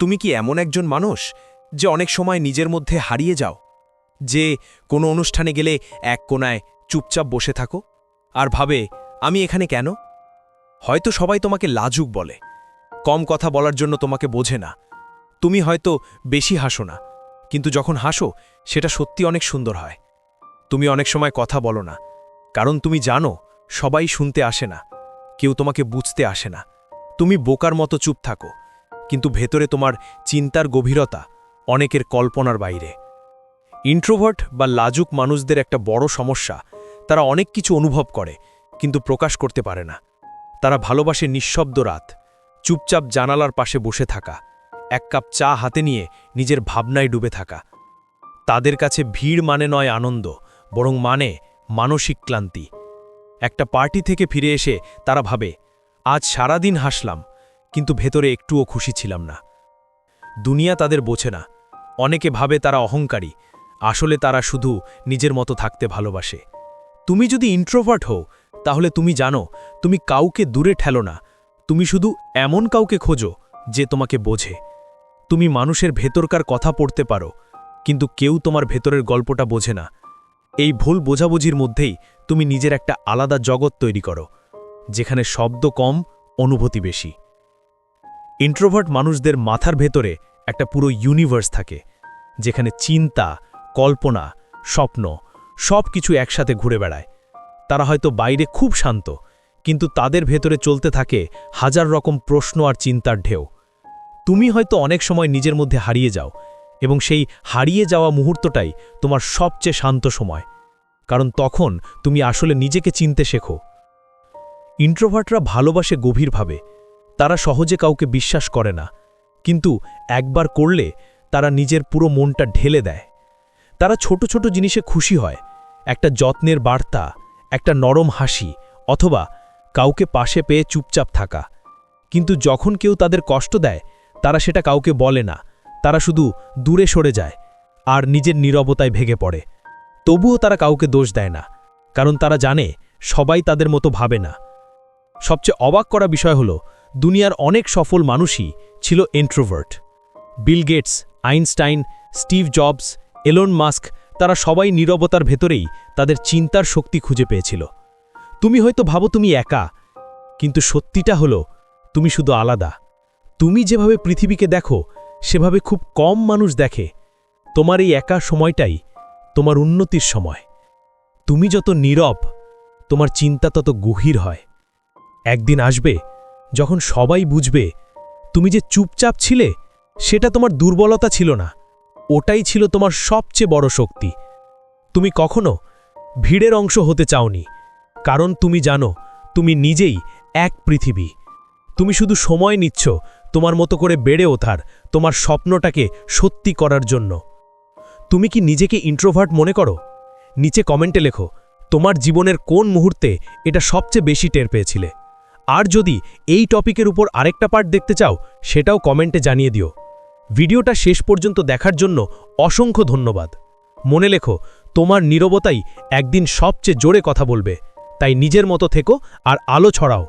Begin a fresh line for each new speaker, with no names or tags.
তুমি কি এমন একজন মানুষ যে অনেক সময় নিজের মধ্যে হারিয়ে যাও? যে কোনো অনুষ্ঠানে গেলে এক কোনায় চুপচাপ বসে থাকো আর ভাবে, আমি এখানে কেন? হয়তো সবাই তোমাকে লাজুক বলে। কম কথা বলার জন্য তোমাকে বোঝে না। তুমি হয়তো বেশি হাসো না, কিন্তু যখন হাসো, সেটা সত্যি অনেক সুন্দর হয়। তুমি অনেক সময় কথা বলো না, কারণ তুমি জানো, সবাই শুনতে আসে না, কেউ তোমাকে বুঝতে আসে না। তুমি বোকার মতো চুপ থাকো। কিন্তু ভেতরে তোমার চিন্তার গভীরতা, অনেকের কল্পনার বাইরে। ইন্ট্রোভার্ট বা লাজুক মানুষদের একটা বড় সমস্যা, তারা অনেক কিছু অনুভব করে, কিন্তু প্রকাশ করতে পারে না। তারা ভালোবাসে নিঃশব্দ রাত, চুপচাপ জানালার পাশে বসে থাকা, এক কাপ চা হাতে নিয়ে নিজের ভাবনায় ডুবে থাকা। তাদের কাছে ভিড় মানে নয় আনন্দ, বরং মানে মানসিক ক্লান্তি। একটা পার্টি থেকে ফিরে এসে তারা ভাবে, আজ সারাদিন হাসলাম কিন্তু ভেতরে একটুও খুশি ছিলাম না। দুনিয়া তাদের বোঝে না। অনেকে ভাবে তারা অহংকারী। আসলে তারা শুধু নিজের মতো থাকতে ভালোবাসে। তুমি যদি ইন্ট্রোভার্ট হও, তাহলে তুমি জানো, তুমি কাউকে দূরে ঠেলো না। তুমি শুধু এমন কাউকে খোঁজো, যে তোমাকে বোঝে। তুমি মানুষের ভেতরকার কথা পড়তে পারো, কিন্তু কেউ তোমার ভেতরের গল্পটা বোঝে না। এই ভুল বোঝাবুঝির মধ্যেই তুমি নিজের একটা আলাদা জগৎ তৈরি করো, যেখানে শব্দ কম, অনুভূতি বেশি। ইন্ট্রোভার্ট মানুষদের মাথার ভেতরে একটা পুরো ইউনিভার্স থাকে, যেখানে চিন্তা, কল্পনা, স্বপ্ন সব কিছু একসাথে ঘুরে বেড়ায়। তারা হয়তো বাইরে খুব শান্ত, কিন্তু তাদের ভেতরে চলতে থাকে হাজার রকম প্রশ্ন আর চিন্তার ঢেউ। তুমি হয়তো অনেক সময় নিজের মধ্যে হারিয়ে যাও, এবং সেই হারিয়ে যাওয়া মুহূর্তটাই তোমার সবচেয়ে শান্ত সময়। কারণ তখন তুমি আসলে নিজেকে চিনতে শেখো। ইন্ট্রোভার্টরা ভালোবাসে গভীরভাবে তারা সহজে কাউকে বিশ্বাস করে না, কিন্তু একবার করলে তারা নিজের পুরো মনটা ঢেলে দেয়। তারা ছোট ছোট জিনিসে খুশি হয়, একটা যত্নের বার্তা, একটা নরম হাসি, অথবা কাউকে পাশে পেয়ে চুপচাপ থাকা। কিন্তু যখন কেউ তাদের কষ্ট দেয়, তারা সেটা কাউকে বলে না, তারা শুধু দূরে সরে যায়, আর নিজের নীরবতায় ভেঙে পড়ে। তবুও তারা কাউকে দোষ দেয় না, কারণ তারা জানে সবাই তাদের মতো ভাবে না। সবচেয়ে অবাক করা বিষয় হল দুনিয়ার অনেক সফল মানুষই ছিল introvert Bill Gates Einstein Steve Jobs Elon Musk তারা সবাই নীরবতার ভেতরেই তাদের চিন্তার শক্তি খুঁজে পেয়েছিল। তুমি হয়তো ভাবো তুমি একা, কিন্তু সত্যিটা হলো তুমি শুধু আলাদা। তুমি যেভাবে পৃথিবীকে দেখো, সেভাবে খুব কম মানুষ দেখে। তোমার এই একা সময়টাই তোমার উন্নতির সময়। তুমি যত নীরব, তোমার চিন্তা তত গভীর হয়। একদিন আসবে যখন সবাই বুঝবে, তুমি যে চুপচাপ ছিলে, সেটা তোমার দুর্বলতা ছিল না। ওটাই ছিল তোমার সবচেয়ে বড় শক্তি। তুমি কখনো ভিড়ের অংশ হতে চাওনি, কারণ তুমি জানো, তুমি নিজেই এক পৃথিবী। তুমি শুধু সময় নিচ্ছ তোমার মতো করে বেড়ে ওঠার, তোমার স্বপ্নটাকে সত্যি করার জন্য। তুমি কি নিজেকে ইন্ট্রোভার্ট মনে করো? নিচে কমেন্টে লেখো, তোমার জীবনের কোন মুহূর্তে এটা সবচেয়ে বেশি টের পেয়েছিলে? আর যদি এই টপিকের উপর আরেকটা পার্ট দেখতে চাও, সেটাও কমেন্টে জানিয়ে দিও। ভিডিওটা শেষ পর্যন্ত দেখার জন্য অসংখ্য ধন্যবাদ। মনে লেখো, তোমার নীরবতাই একদিন সবচেয়ে জোরে কথা বলবে। তাই নিজের মতো থেকো আর আলো ছড়াও।